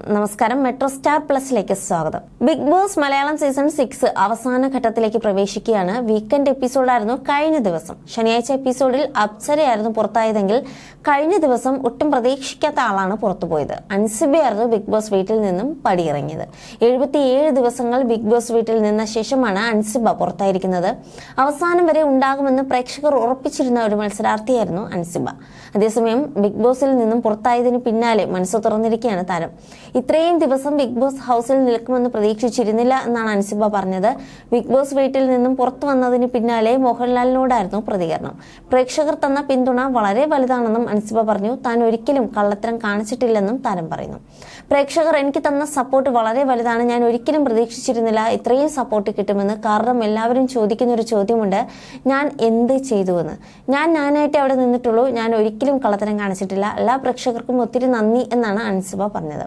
നമസ്കാരം. Metro star പ്ലസിലേക്ക് സ്വാഗതം. Big boss Malayalam season six അവസാന ഘട്ടത്തിലേക്ക് പ്രവേശിക്കുകയാണ്. വീക്കെൻഡ് എപ്പിസോഡായിരുന്നു കഴിഞ്ഞ ദിവസം. ശനിയാഴ്ച എപ്പിസോഡിൽ അപ്സരയായിരുന്നു പുറത്തായതെങ്കിൽ കഴിഞ്ഞ ദിവസം ഒട്ടും പ്രതീക്ഷിക്കാത്ത ആളാണ് പുറത്തുപോയത്. അൻസിബയായിരുന്നു ബിഗ് ബോസ് വീട്ടിൽ നിന്നും പടിയിറങ്ങിയത്. എഴുപത്തിയേഴ് ദിവസങ്ങൾ ബിഗ് ബോസ് വീട്ടിൽ നിന്ന ശേഷമാണ് അൻസിബ പുറത്തായിരിക്കുന്നത്. അവസാനം വരെ ഉണ്ടാകുമെന്ന് പ്രേക്ഷകർ ഉറപ്പിച്ചിരുന്ന ഒരു മത്സരാർത്ഥിയായിരുന്നു അൻസിബ. അതേസമയം ബിഗ് ബോസിൽ നിന്നും പുറത്തായതിന് പിന്നാലെ മനസ്സ് തുറന്നിരിക്കുകയാണ് താരം. ഇത്രയും ദിവസം ബിഗ് ബോസ് ഹൗസിൽ നിൽക്കുമെന്ന് പ്രതീക്ഷിച്ചിരുന്നില്ല എന്നാണ് അൻസിബ പറഞ്ഞത്. ബിഗ് ബോസ് വീട്ടിൽ നിന്നും പുറത്തു വന്നതിന് പിന്നാലെ മോഹൻലാലിനോടായിരുന്നു പ്രതികരണം. പ്രേക്ഷകർ തന്ന പിന്തുണ വളരെ വലുതാണെന്നും അൻസിബ പറഞ്ഞു. താൻ ഒരിക്കലും കള്ളത്തരം കാണിച്ചിട്ടില്ലെന്നും താരം പറയുന്നു. പ്രേക്ഷകർ എനിക്ക് തന്ന സപ്പോർട്ട് വളരെ വലുതാണ്. ഞാൻ ഒരിക്കലും പ്രതീക്ഷിച്ചിരുന്നില്ല ഇത്രയും സപ്പോർട്ട് കിട്ടുമെന്ന്. കാരണം എല്ലാവരും ചോദിക്കുന്ന ഒരു ചോദ്യമുണ്ട്. ഞാൻ എന്ത് ചെയ്തുവെന്ന്. ഞാൻ ഞാനായിട്ട് അവിടെ നിന്നിട്ടുള്ളൂ. ഞാൻ ഒരിക്കലും കള്ളത്തരം കാണിച്ചിട്ടില്ല. എല്ലാ പ്രേക്ഷകർക്കും ഒത്തിരി നന്ദി എന്നാണ് അൻസിബ പറഞ്ഞത്.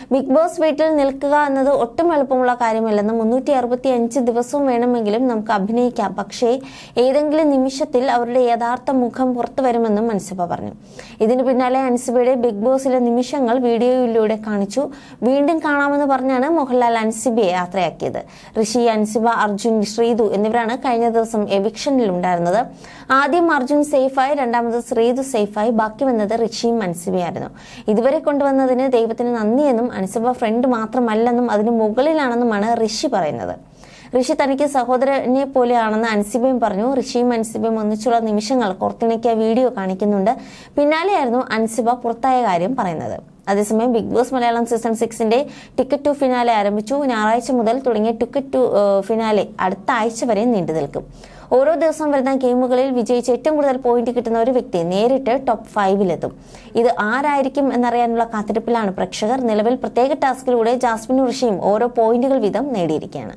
ബിഗ് ബോസ് വീട്ടിൽ നിൽക്കുക എന്നത് ഒട്ടും എളുപ്പമുള്ള കാര്യമല്ലെന്ന് മുന്നൂറ്റി അറുപത്തി അഞ്ച് ദിവസവും വേണമെങ്കിലും നമുക്ക് അഭിനയിക്കാം. പക്ഷേ ഏതെങ്കിലും നിമിഷത്തിൽ അവരുടെ യഥാർത്ഥ മുഖം പുറത്തു വരുമെന്നും അൻസിബ പറഞ്ഞു. ഇതിന് പിന്നാലെ അൻസിബയുടെ ബിഗ് ബോസിലെ നിമിഷങ്ങൾ വീഡിയോയിലൂടെ കാണിച്ചു. വീണ്ടും കാണാമെന്ന് പറഞ്ഞാണ് മോഹൻലാൽ അൻസിബയെ യാത്രയാക്കിയത്. ഋഷി അൻസിബ അർജുൻ ശ്രീതു എന്നിവരാണ് കഴിഞ്ഞ ദിവസം എവിക്ഷനിൽ ഉണ്ടായിരുന്നത് ആദ്യം അർജുൻ സേഫായി രണ്ടാമത് ശ്രീതു സേഫായി ബാക്കി വന്നത് ഋഷിയും അൻസിബയായിരുന്നു. ഇതുവരെ കൊണ്ടുവന്നതിന് ദൈവത്തിന് നന്ദിയെന്നും അൻസിബ ഫ്രണ്ട് മാത്രമല്ലെന്നും അതിന് മുകളിലാണെന്നുമാണ് ഋഷി പറയുന്നത്. ഋഷി തനിക്ക് സഹോദരനെ പോലെയാണെന്ന് അൻസിബയും പറഞ്ഞു. ഋഷിയും അൻസിബയും ഒന്നിച്ചുള്ള നിമിഷങ്ങൾ പുറത്തിണക്കിയ വീഡിയോ കാണിക്കുന്നുണ്ട്. പിന്നാലെയായിരുന്നു അൻസിബ പുറത്തായ കാര്യം പറയുന്നത്. അതേസമയം ബിഗ് ബോസ് മലയാളം സീസൺ സിക്സിന്റെ ടിക്കറ്റ് ടു ഫിനാലെ ആരംഭിച്ചു. ഞായറാഴ്ച മുതൽ തുടങ്ങിയ ടിക്കറ്റ് ടു ഫിനാലെ അടുത്ത ആഴ്ച വരെ നീണ്ടു നിൽക്കും ഓരോ ദിവസം വരുന്ന ഗെയിമുകളിൽ വിജയിച്ച് ഏറ്റവും കൂടുതൽ പോയിന്റ് കിട്ടുന്ന ഒരു വ്യക്തി നേരിട്ട് ടോപ്പ് ഫൈവിലെത്തും ഇത് ആരായിരിക്കും എന്നറിയാനുള്ള കാത്തിരിപ്പിലാണ് പ്രേക്ഷകർ. നിലവിൽ പ്രത്യേക ടാസ്കിലൂടെ ജാസ്മിൻ ഋഷിയും ഓരോ പോയിന്റുകൾ വീതം നേടിയിരിക്കുകയാണ്.